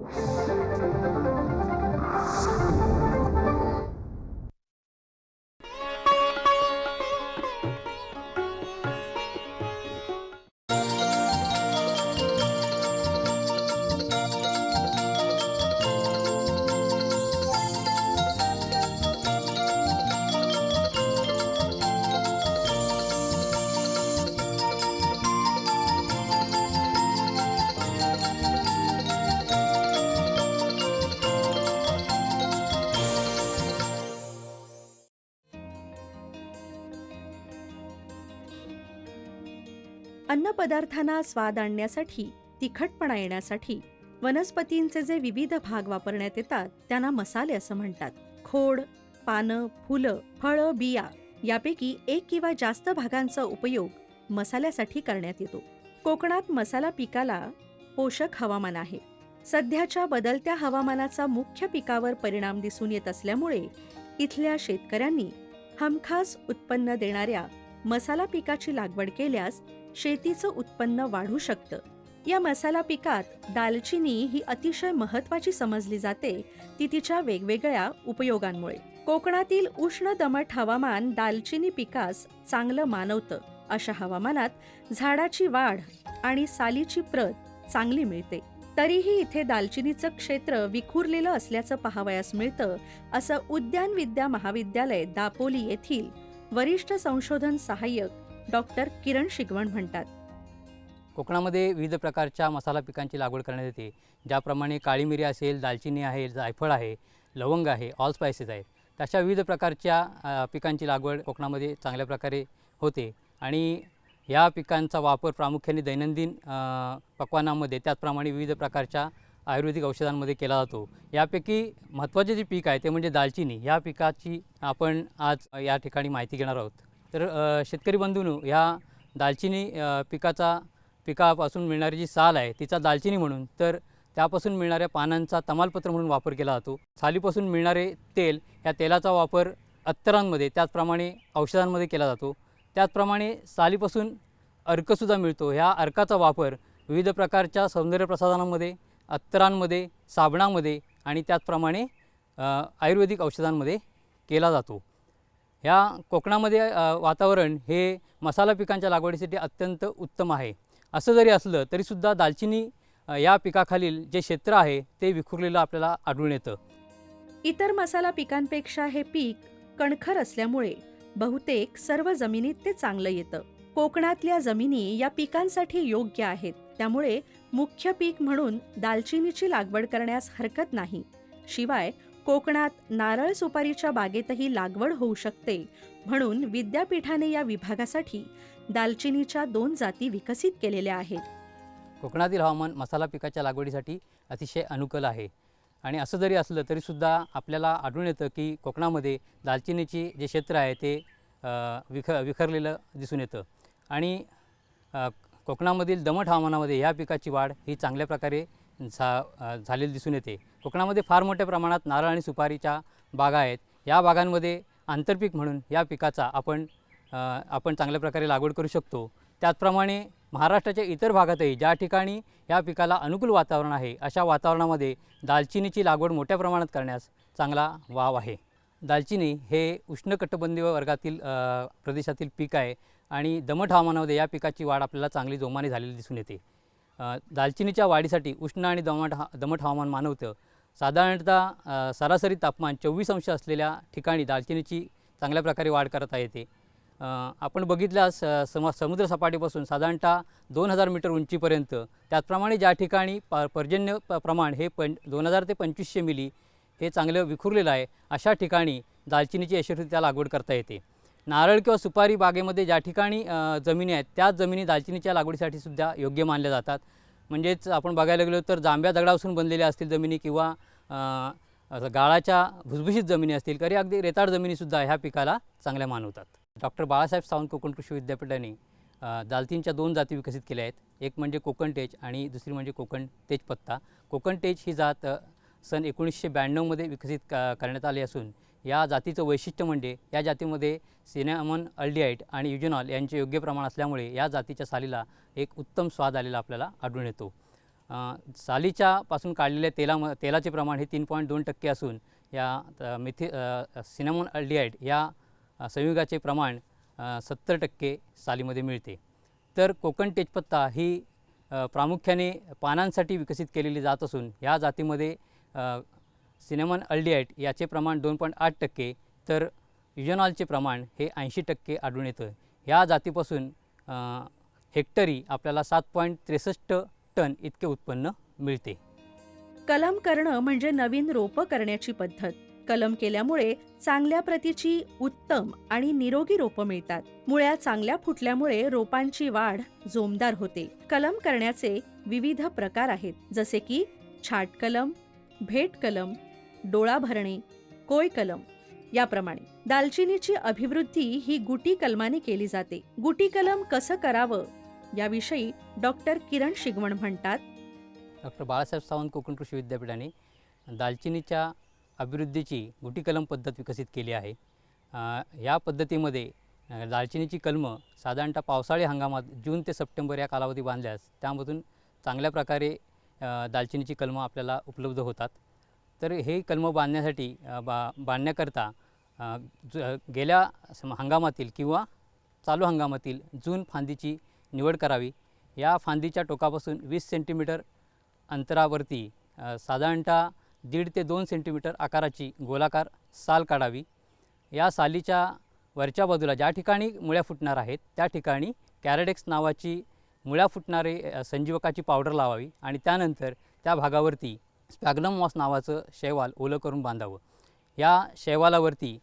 Thank you. अन्नपदार्थांना स्वाद आणण्यासाठी तिखटपणा येण्यासाठी वनस्पतींचे जे विविध भाग वापरण्यात येतात त्यांना मसाले असं म्हणतात. खोड पानं फुलं फळं बिया यापैकी एक किंवा जास्त भागांचा उपयोग मसाल्यासाठी करण्यात येतो. कोकणात मसाला पिकाला पोषक हवामान आहे. सध्याच्या बदलत्या हवामानाचा मुख्य पिकावर परिणाम दिसून येत असल्यामुळे इथल्या शेतकऱ्यांनी हमखास उत्पन्न देणाऱ्या मसाला पिकाची लागवड केल्यास शेतीचं उत्पन्न वाढू शकतं. या मसाला पिकात दालचिनी ही अतिशय महत्वाची समजली जाते ती तिच्या वेगवेगळ्या उपयोगांमुळे. कोकणातील उष्ण दमट हवामान दालचिनी पिकास चांगलं मानवतं. अशा हवामानात झाडाची वाढ आणि सालीची प्रत चांगली मिळते. तरीही इथे दालचिनीचं क्षेत्र विखुरलेलं असल्याचं पाहावयास मिळतं असं उद्यान विद्या महाविद्यालय दापोली येथील वरिष्ठ संशोधन सहाय्यक डॉक्टर किरण शिगवण म्हणतात. कोकणामध्ये विविध प्रकारच्या मसाला पिकांची लागवड करण्यात येते. ज्याप्रमाणे काळी मिरी असेल दालचिनी आहे जायफळ आहे लवंग आहे ऑल स्पायसेस आहेत. तशा विविध प्रकारच्या पिकांची लागवड कोकणामध्ये चांगल्या प्रकारे होते. आणि या पिकांचा वापर प्रामुख्याने दैनंदिन पक्वानामध्ये त्याचप्रमाणे विविध प्रकारच्या आयुर्वेदिक औषधांमध्ये केला जातो. यापैकी महत्त्वाचे जे पीक आहे ते म्हणजे दालचिनी. या पिकाची आपण आज या ठिकाणी माहिती घेणार आहोत. तर शेतकरी बंधूंनो ह्या दालचिनी पिकाचा पिकापासून मिळणारी जी साल आहे तिचा दालचिनी म्हणून तर त्यापासून मिळणाऱ्या पानांचा तमालपत्र म्हणून वापर केला जातो. सालीपासून मिळणारे तेल या तेलाचा वापर अत्तरांमध्ये त्याचप्रमाणे औषधांमध्ये केला जातो. त्याचप्रमाणे सालीपासून अर्कसुद्धा मिळतो. ह्या अर्काचा वापर विविध प्रकारच्या सौंदर्यप्रसाधनांमध्ये अत्तरांमध्ये साबणामध्ये आणि त्याचप्रमाणे आयुर्वेदिक औषधांमध्ये केला जातो. ह्या कोकणामध्ये वातावरण हे मसाला पिकांच्या लागवडीसाठी अत्यंत उत्तम आहे. असं जरी असलं तरीसुद्धा दालचिनी या पिकाखालील जे क्षेत्र आहे ते विखुरलेलं आपल्याला आढळून येतं. इतर मसाला पिकांपेक्षा हे पीक कणखर असल्यामुळे बहुतेक सर्व जमिनीत ते चांगलं येतं. कोकणातल्या जमिनी या पिकांसाठी योग्य आहेत. त्यामुळे मुख्य पीक म्हणून दालचिनीची लागवड करण्यास हरकत नाही. शिवाय कोकणात नारळ सुपारीच्या बागेतही लागवड होऊ शकते म्हणून विद्यापीठाने या विभागासाठी दालचिनीच्या दोन जाती विकसित केलेल्या आहेत. कोकणातील हवामान मसाला पिकाच्या लागवडीसाठी अतिशय अनुकूल आहे. आणि असं जरी असलं तरीसुद्धा आपल्याला आढळून येतं की कोकणामध्ये दालचिनीची जे क्षेत्र आहे ते विख विखरलेलं दिसून येतं. आणि कोकणामधील दमट हवामानामध्ये ह्या पिकाची वाढ ही चांगल्या प्रकारे झा झालेली दिसून येते. कोकणामध्ये फार मोठ्या प्रमाणात नारळ आणि सुपारीच्या बागा आहेत. या बागांमध्ये आंतरपीक म्हणून या पिकाचा आपण आपण चांगल्या प्रकारे लागवड करू शकतो. त्याचप्रमाणे महाराष्ट्राच्या इतर भागातही ज्या ठिकाणी या पिकाला अनुकूल वातावरण आहे अशा वातावरणामध्ये दालचिनीची लागवड मोठ्या प्रमाणात करण्यास चांगला वाव आहे. दालचिनी हे उष्णकटिबंधीय वर्गातील प्रदेशातील पीक आहे. आणि दमट हवामानामध्ये या पिकाची वाढ आपल्याला चांगली जोमाने झालेली दिसून येते. दालचिनीच्या वाढीसाठी उष्ण आणि दमट हा दमट हवामान मानवतं. साधारणतः सरासरी तापमान चोवीस अंश असलेल्या ठिकाणी दालचिनीची चांगल्या प्रकारे वाढ करता येते. आपण बघितल्यास सम समुद्रसपाटीपासून साधारणतः दोन हजार मीटर उंचीपर्यंत त्याचप्रमाणे ज्या ठिकाणी प पर्जन्य प प्रमाण हे पं दोन हजार ते पंचवीसशे मिली हे चांगलं विखुरलेलं आहे अशा ठिकाणी दालचिनीची यशस्वीरित्या लागवड करता येते. नारळ किंवा सुपारी बागेमध्ये ज्या ठिकाणी जमिनी आहेत त्याच जमिनी दालचिनीच्या लागवडीसाठी सुद्धा योग्य मानल्या जातात. म्हणजेच आपण बघायला गेलो तर जांभ्या दगडापासून बनलेल्या असतील जमिनी किंवा गाळाच्या भुसभुशीत जमिनी असतील तरी अगदी रेताड जमिनीसुद्धा ह्या पिकाला चांगल्या मानवतात. डॉक्टर बाळासाहेब सावंत कोकण कृषी विद्यापीठाने अ, दालचिनीच्या दोन जाती विकसित केल्या आहेत. एक म्हणजे कोकण टेज आणि दुसरी म्हणजे कोकण तेजपत्ता. कोकण टेज ही जात सन एकोणीसशे ब्याण्णवमध्ये विकसित क करण्यात आली असून या जातीचं वैशिष्ट्य म्हणजे या जातीमध्ये सिनेमन अल्डियाईट आणि युजेनॉल यांचे योग्य प्रमाण असल्यामुळे या जातीच्या सालीला एक उत्तम स्वाद आलेला आपल्याला आढळून येतो. सालीच्या पासून काढलेल्या तेलाम तेलाचे प्रमाण हे तीन पॉईंट दोन टक्के असून या मिथे सिनेमन सिनेमॉन या संयुगाचे प्रमाण सत्तर टक्के सालीमध्ये मिळते. तर कोकण तेजपत्ता ही प्रामुख्याने पानांसाठी विकसित केलेली जात असून या जातीमध्ये सिनेमन अल्डिहाइड याचे प्रमाण दोन पॉईंट आठ टक्के तर युजनॉलचे प्रमाण हे ऐंशी टक्के आढळून येतं ह्या जातीपासून हेक्टरी आपल्याला सात पॉईंट त्रेसष्ट टन इतके उत्पन्न मिळते. कलम करणं म्हणजे नवीन रोपं करण्याची पद्धत. कलम केल्यामुळे चांगल्या प्रतीची उत्तम आणि निरोगी रोपं मिळतात. मुळ्या चांगल्या फुटल्यामुळे रोपांची वाढ जोमदार होते. कलम करण्याचे विविध प्रकार आहेत जसे की छाट कलम भेट कलम डोळा भरणे कोय कलम याप्रमाणे. दालचिनीची अभिवृद्धी ही गुटी कलमाने केली जाते. गुटी कलम कसं करावं? याविषयी डॉक्टर किरण शिगवण म्हणतात. डॉक्टर बाळासाहेब सावंत कोकण कृषी विद्यापीठाने दालचिनीच्या अभिवृद्धीची गुटी कलम पद्धत विकसित केली आहे. या पद्धतीमध्ये दालचिनीची कलमं साधारणतः पावसाळी हंगामात जून ते सप्टेंबर या कालावधी बांधल्यास त्यामधून चांगल्या प्रकारे दालचिनीची कलमं आपल्याला उपलब्ध होतात. तर हे कलमं बांधण्यासाठी बा बांधण्याकरता ज गेल्या हंगामातील किंवा चालू हंगामातील जून फांदीची निवड करावी. या फांदीच्या टोकापासून वीस सेंटीमीटर अंतरावरती साधारणतः दीड ते दोन सेंटीमीटर आकाराची गोलाकार साल काढावी. या सालीच्या वरच्या बाजूला ज्या ठिकाणी मुळ्या फुटणार आहेत त्या ठिकाणी कॅरेडेक्स नावाची मुळ्या फुटणारे संजीवकाची पावडर लावावी आणि त्यानंतर त्या भागावरती स्पॅग्नम मॉस नावाचं शैवाल ओलं करून बांधावं. या शैवालावरती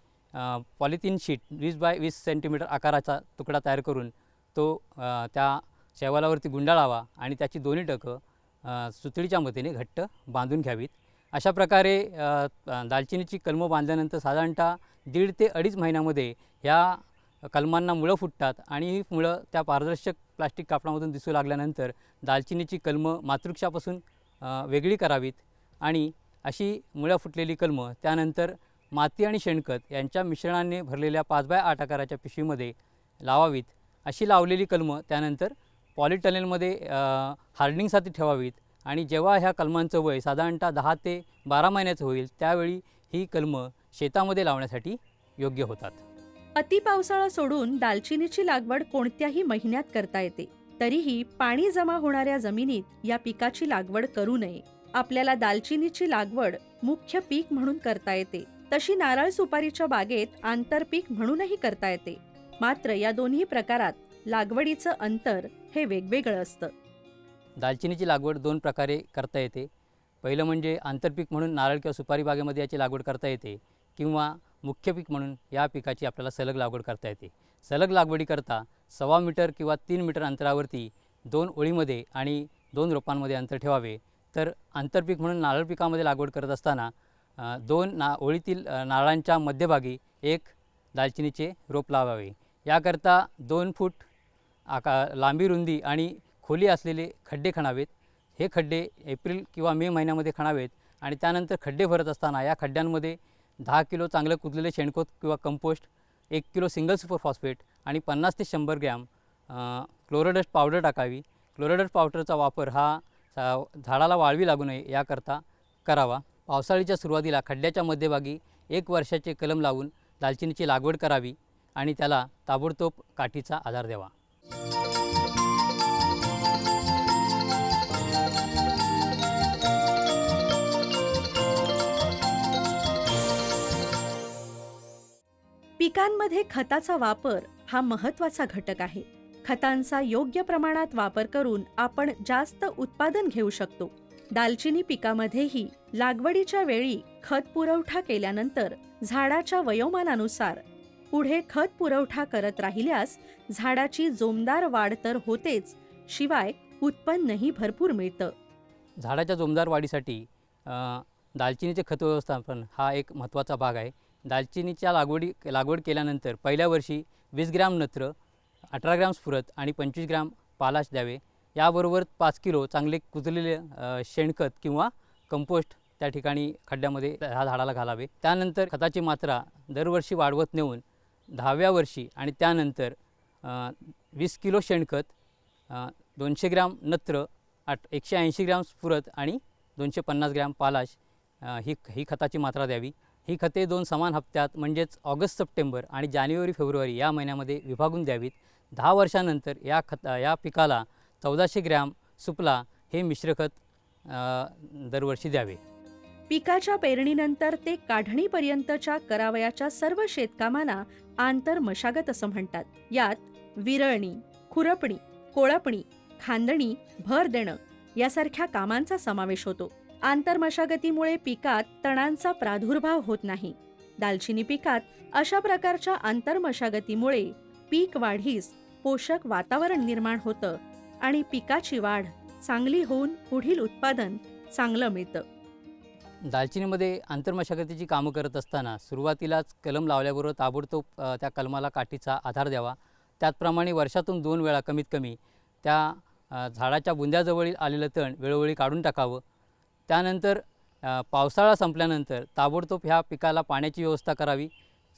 पॉलिथिन शीट वीस बाय वीस सेंटीमीटर आकाराचा तुकडा तयार करून तो त्या शैवालावरती गुंडाळावा आणि त्याची दोन्ही टकं सुतळीच्या मदतीने घट्ट बांधून घ्यावीत. अशा प्रकारे दालचिनीची कलमं बांधल्यानंतर साधारणतः दीड ते अडीच महिन्यामध्ये ह्या कलमांना मुळं फुटतात आणि ही मुळं त्या पारदर्शक प्लास्टिक कापडामधून दिसू लागल्यानंतर दालचिनीची कलमं मातृक्षापासून वेगळी करावीत. आणि अशी मुळ्या फुटलेली कलमं त्यानंतर माती आणि शेणखत यांच्या मिश्रणाने भरलेल्या पाच बाय आठ आकाराच्या पिशवीमध्ये लावावीत. अशी लावलेली कलमं त्यानंतर पॉलिटनेलमध्ये हार्डनिंगसाठी ठेवावीत आणि जेव्हा ह्या कलमांचं वय साधारणतः दहा ते बारा महिन्याचं होईल त्यावेळी ही कलमं शेतामध्ये लावण्यासाठी योग्य होतात. अति पावसाळा सोडून दालचिनीची लागवड कोणत्याही महिन्यात करता येते. तरीही पाणी जमा होणाऱ्या जमिनीत या पिकाची लागवड करू नये. आपल्याला दालचिनीची लागवड मुख्य पीक म्हणून करता येते. तशी नारळ सुपारीच्या बागेत आंतरपीक म्हणूनही करता येते. मात्र या दोन्ही प्रकारात लागवडीचं अंतर हे वेगवेगळं असतं. दालचिनीची लागवड दोन प्रकारे करता येते. पहिलं म्हणजे आंतरपीक म्हणून नारळ किंवा सुपारी बागेमध्ये याची लागवड करता येते किंवा मुख्य पीक म्हणून या पिकाची आपल्याला सलग लागवड करता येते. सलग लागवडीकरता सव्वा मीटर किंवा तीन मीटर अंतरावरती दोन ओळीमध्ये आणि दोन रोपांमध्ये अंतर ठेवावे. तर आंतरपीक म्हणून नारळ पिकामध्ये लागवड करत असताना दोन ना ओळीतील नारळांच्या मध्यभागी एक दालचिनीचे रोप लावावे. याकरता दोन फूट आका लांबी रुंदी आणि खोली असलेले खड्डे खणावेत. हे खड्डे एप्रिल किंवा मे महिन्यामध्ये खणावेत आणि त्यानंतर खड्डे भरत असताना या खड्ड्यांमध्ये दहा किलो चांगलं कुजलेले शेणखत किंवा कंपोस्ट एक किलो सिंगल सुपर फॉस्फेट आणि पन्नास ते शंभर ग्रॅम क्लोरोडस्ट पावडर टाकावी. क्लोरोडस्ट पावडरचा वापर हा झाडाला वाळवी लागू नये याकरता करावा. पावसाळीच्या सुरुवातीला खड्ड्याच्या मध्यभागी एक वर्षाचे कलम लावून दालचिनीची लागवड करावी आणि त्याला ताबडतोब काठीचा आधार द्यावा. पिकांमध्ये खताचा वापर हा महत्त्वाचा घटक आहे. खतांचा योग्य प्रमाणात वापर करून आपण जास्त उत्पादन घेऊ शकतो. दालचिनी पिकामध्येही लागवडीच्या वेळी खत पुरवठा केल्यानंतर झाडाच्या वयोमानानुसार पुढे खत पुरवठा करत राहिल्यास झाडाची जोमदार वाढ तर होतेच शिवाय उत्पन्नही भरपूर मिळतं. झाडाच्या जोमदार वाढीसाठी दालचिनीचे खत व्यवस्थापन हा एक महत्त्वाचा भाग आहे. दालचिनीच्या लागवडी लागवड केल्यानंतर पहिल्या वर्षी वीस ग्रॅम नत्र अठरा ग्रॅम स्फुरत आणि पंचवीस ग्रॅम पालाश द्यावे. याबरोबर पाच किलो चांगले कुजलेले शेणखत किंवा कंपोस्ट त्या ठिकाणी खड्ड्यामध्ये ह्या झाडाला घालावे. त्यानंतर खताची मात्रा दरवर्षी वाढवत नेऊन दहाव्या वर्षी आणि त्यानंतर वीस किलो शेणखत दोनशे ग्रॅम नत्र आठ एकशे ऐंशी ग्रॅम स्फुरत आणि दोनशे पन्नास ग्रॅम पालाश ही ही खताची मात्रा द्यावी. ही खते दोन समान हप्त्यात म्हणजेच ऑगस्ट सप्टेंबर आणि जानेवारी फेब्रुवारी या महिन्यामध्ये विभागून द्यावीत. दहा वर्षानंतर या खत या पिकाला चौदाशे ग्रॅम सुपला हे मिश्रखत दरवर्षी द्यावे. पिकाच्या पेरणीनंतर ते काढणीपर्यंतच्या करावयाच्या सर्व शेतकामांना आंतर मशागत असं म्हणतात. यात विरळणी खुरपणी कोळपणी खांदणी भर देणं यासारख्या कामांचा समावेश होतो. आंतरमशागतीमुळे पिकात तणांचा प्रादुर्भाव होत नाही. दालचिनी पिकात अशा प्रकारच्या आंतरमशागतीमुळे पीक वाढीस पोषक वातावरण निर्माण होतं आणि पिकाची वाढ चांगली होऊन पुढील उत्पादन चांगलं मिळतं. दालचिनीमध्ये आंतरमशागतीची कामं करत असताना सुरुवातीलाच कलम लावल्याबरोबर ताबडतोब त्या कलमाला काठीचा आधार द्यावा. त्याचप्रमाणे वर्षातून दोन वेळा कमीत कमी त्या झाडाच्या बुंद्याजवळील आलेलं तण वेळोवेळी काढून टाकावं. त्यानंतर पावसाळा संपल्यानंतर ताबडतोब ह्या पिकाला पाण्याची व्यवस्था करावी.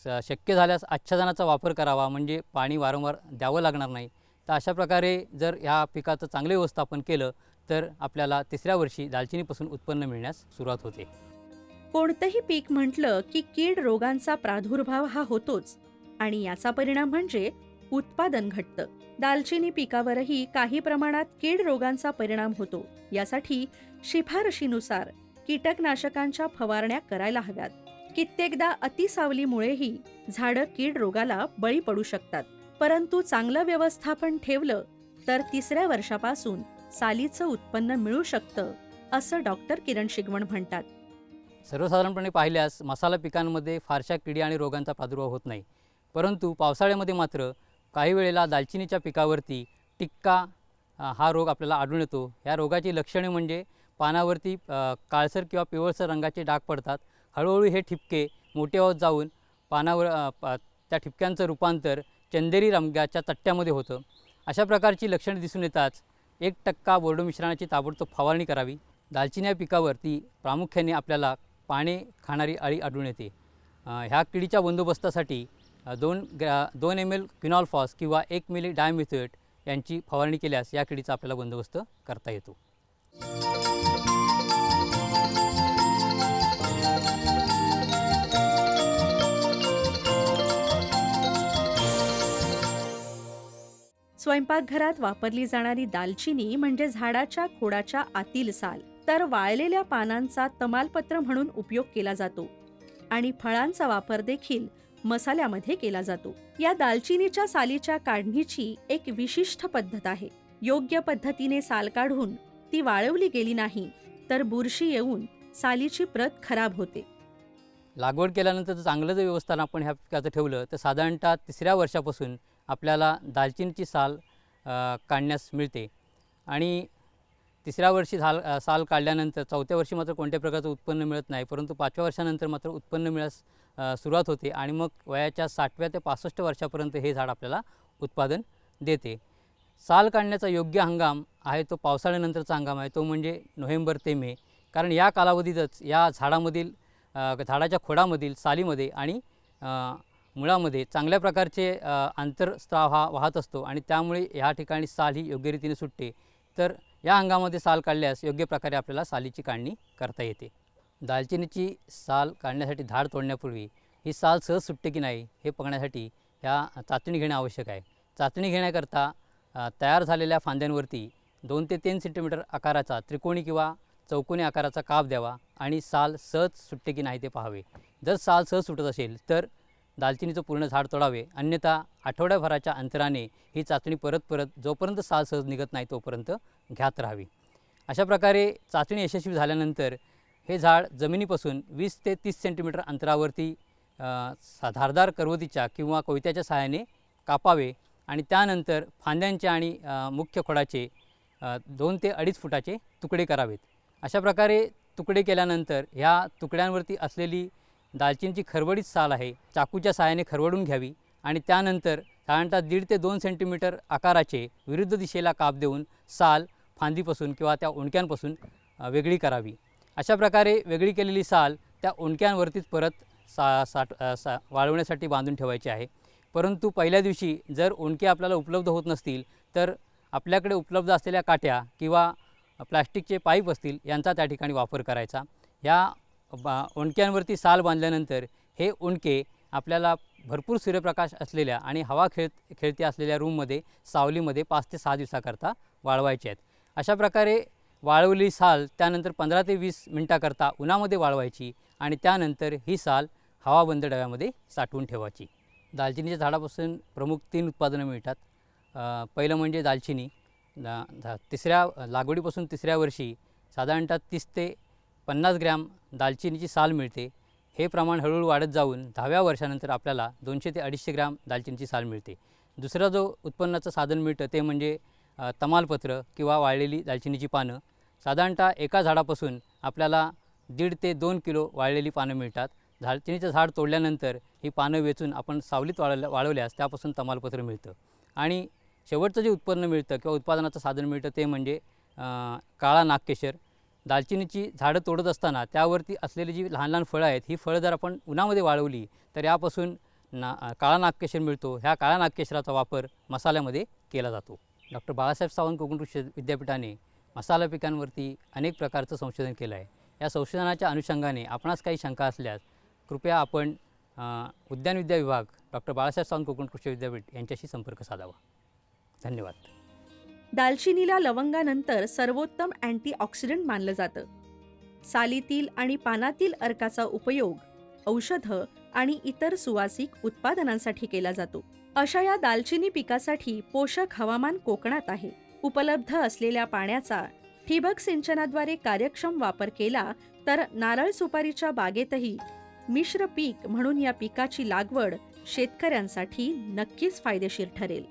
शक्य झाल्यास आच्छादनाचा वापर करावा. म्हणजे पाणी वारंवार द्यावं लागणार नाही. तर अशा प्रकारे जर ह्या पिकाचं चांगले व्यवस्थापन केलं तर आपल्याला तिसऱ्या वर्षी दालचिनीपासून उत्पन्न मिळण्यास सुरुवात होते. कोणतंही पीक म्हटलं की कीड रोगांचा प्रादुर्भाव हा होतोच आणि याचा परिणाम म्हणजे उत्पादन घटतं. दालचिनी पिकावरही काही प्रमाणात कीड रोगांचा परिणाम होतो. यासाठी शिफारशीनुसार कीटकनाशकांच्या फवारण्या करायला हव्यात. कित्येकदा अतिसावलीमुळेही झाडं कीड रोगाला बळी पडू शकतात. परंतु चांगलं व्यवस्थापन ठेवलं तर तिसऱ्या वर्षापासून सालीचं उत्पन्न मिळू शकतं असं डॉक्टर किरण शिगवण म्हणतात. सर्वसाधारणपणे पाहिल्यास मसाला पिकांमध्ये फारशा किडी आणि रोगांचा प्रादुर्भाव होत नाही. परंतु पावसाळ्यामध्ये मात्र काही वेळेला दालचिनीच्या पिकावरती टिक्का हा रोग आपल्याला आढळून येतो. या रोगाची लक्षणे म्हणजे पानावरती काळसर किंवा पिवळसर रंगाचे डाग पडतात. हळूहळू हे ठिपके मोठे होत जाऊन पानावर त्या ठिपक्यांचं रूपांतर चंदेरी रंगाच्या तट्ट्यामध्ये होतं. अशा प्रकारची लक्षणे दिसून येताच एक टक्का बोर्डो मिश्रणाची ताबडतोब फवारणी करावी. दालचिनी या पिकावरती प्रामुख्याने आपल्याला पाने खाणारी अळी आढळून येते. ह्या किडीच्या बंदोबस्तासाठी दोन ग्रा दोन एम एल क्विनॉल किंवा एक मिली डायमिथेट यांची फवारणी केल्यास या किडीचा आपल्याला बंदोबस्त करता येतो. स्वयंपाकघरात वापरली जाणारी दालचिनी म्हणजे झाडाच्या खोडाच्या आतील साल. तर वाळलेल्या पानांचा तमालपत्र म्हणून उपयोग केला जातो आणि फळांचा वापर देखील मसाल्यामध्ये केला जातो. या दालचिनीच्या सालीच्या काढणीची एक विशिष्ट पद्धत आहे. योग्य पद्धतीने साल काढून ती वाळवली गेली नाही तर बुरशी येऊन सालीची प्रत खराब होते. लागवड केल्यानंतर जर चांगलं जर व्यवस्थान आपण ह्या पिकाचं ठेवलं तर साधारणतः तिसऱ्या वर्षापासून आपल्याला दालचिनीची साल काढण्यास मिळते. आणि तिसऱ्या वर्षी झाल साल काढल्यानंतर चौथ्या वर्षी मात्र कोणत्या प्रकारचं उत्पन्न मिळत नाही परंतु पाचव्या वर्षानंतर मात्र उत्पन्न मिळास सुरुवात होते आणि मग वयाच्या साठव्या ते पासष्ट वर्षापर्यंत हे झाड आपल्याला उत्पादन देते. साल काढण्याचा योग्य हंगाम आहे तो पावसाळ्यानंतरचा हंगाम आहे तो म्हणजे नोव्हेंबर ते मे. कारण या कालावधीतच या झाडामधील झाडाच्या खोडामधील सालीमध्ये आणि मुळामध्ये चांगल्या प्रकारचे आंतरस्त्राव हा वाहत असतो आणि त्यामुळे ह्या ठिकाणी साल ही योग्य रीतीने सुटते. तर या अंगामध्ये साल काढल्यास योग्य प्रकारे आपल्याला सालीची काढणी करता येते. दालचिनीची साल काढण्यासाठी धाड तोडण्यापूर्वी ही साल सहज सुटते की नाही हे बघण्यासाठी ह्या चाचणी घेणे आवश्यक आहे. चाचणी घेण्याकरता तयार झालेल्या फांद्यांवरती दोन ते तीन सेंटीमीटर आकाराचा त्रिकोणी किंवा चौकोनी आकाराचा काप द्यावा आणि साल सहज सुटते की नाही ते पाहावे. जर साल सहज सुटत असेल तर दालचिनीचं पूर्ण झाड तोडावे. अन्यथा आठवड्याभराच्या अंतराने ही चाचणी परत परत जोपर्यंत साल सहज निघत नाही तोपर्यंत घ्यात राहावी. अशा प्रकारे चाचणी यशस्वी झाल्यानंतर हे झाड जमिनीपासून वीस ते तीस सेंटीमीटर अंतरावरती सा- धारदार करवतीच्या किंवा कोयत्याच्या सहाय्याने कापावे आणि त्यानंतर फांद्यांचे आणि मुख्य खोडाचे दोन ते अडीच फुटाचे तुकडे करावेत. अशा प्रकारे तुकडे केल्यानंतर ह्या तुकड्यांवरती असलेली दालचिनीची खरवडीत साल आहे. चाकूच्या सहाय्याने खरवडून घ्यावी आणि त्यानंतर साधारणतः दीड ते दोन सेंटीमीटर आकाराचे विरुद्ध दिशेला काप देऊन साल फांदीपासून किंवा त्या उणक्यांपासून वेगळी करावी. अशा प्रकारे वेगळी केलेली साल त्या उंडक्यांवरतीच परत सा साठ सा वाळवण्यासाठी बांधून ठेवायची आहे. परंतु पहिल्या दिवशी जर उणके आपल्याला उपलब्ध होत नसतील तर आपल्याकडे उपलब्ध असलेल्या काट्या किंवा प्लास्टिकचे पाईप असतील यांचा त्या ठिकाणी वापर करायचा. ह्या बा ओंडक्यांवरती साल बांधल्यानंतर हे ओंडके आपल्याला भरपूर सूर्यप्रकाश असलेल्या आणि हवा खेळ खेळती असलेल्या रूममध्ये सावलीमध्ये पाच ते सहा दिवसाकरता वाळवायचे आहेत. अशा प्रकारे वाळवली साल त्यानंतर पंधरा ते वीस मिनटाकरता उन्हामध्ये वाळवायची आणि त्यानंतर ही साल हवाबंद डब्यामध्ये साठवून ठेवायची. दालचिनीच्या झाडापासून प्रमुख तीन उत्पादनं मिळतात. पहिलं म्हणजे दालचिनी. तिसऱ्या लागवडीपासून तिसऱ्या वर्षी साधारणतः तीस ते पन्नास ग्रॅम दालचिनीची साल मिळते. हे प्रमाण हळूहळू वाढत जाऊन दहाव्या वर्षानंतर आपल्याला दोनशे ते अडीचशे ग्रॅम दालचिनीची साल मिळते. दुसरा जो उत्पन्नाचं साधन मिळतं ते म्हणजे तमालपत्र किंवा वाळलेली दालचिनीची पानं. साधारणतः एका झाडापासून आपल्याला दीड ते दोन किलो वाळलेली पानं मिळतात. दालचिनीचं झाड तोडल्यानंतर ही पानं वेचून आपण सावलीत वाळल्या वाळवल्यास त्यापासून तमालपत्र मिळतं. आणि शेवटचं जे उत्पन्न मिळतं किंवा उत्पादनाचं साधन मिळतं ते म्हणजे काळा नागकेशर. दालचिनीची झाडं तोडत असताना त्यावरती असलेली जी लहान लहान फळं आहेत ही फळं जर आपण उन्हामध्ये वाळवली तर यापासून ना काळा नागकेशर मिळतो. ह्या काळ्या नागकेशराचा वापर मसाल्यामध्ये केला जातो. डॉक्टर बाळासाहेब सावंत कोकण कृषी विद्यापीठाने मसाला पिकांवरती अनेक प्रकारचं संशोधन केलं आहे. या संशोधनाच्या अनुषंगाने आपणास काही शंका असल्यास कृपया आपण उद्यानविद्या विभाग डॉक्टर बाळासाहेब सावंत कोकण कृषी विद्यापीठ यांच्याशी संपर्क साधावा. धन्यवाद. दालचिनीला लवंगानंतर सर्वोत्तम अँटीऑक्सिडंट मानलं जातं. सालीतील आणि पानातील अर्काचा उपयोग औषधं आणि इतर सुवासिक उत्पादनांसाठी केला जातो. अशा या दालचिनी पिकासाठी पोषक हवामान कोकणात आहे. उपलब्ध असलेल्या पाण्याचा ठिबक सिंचनाद्वारे कार्यक्षम वापर केला तर नारळ सुपारीच्या बागेतही मिश्र पीक म्हणून या पिकाची लागवड शेतकऱ्यांसाठी नक्कीच फायदेशीर ठरेल.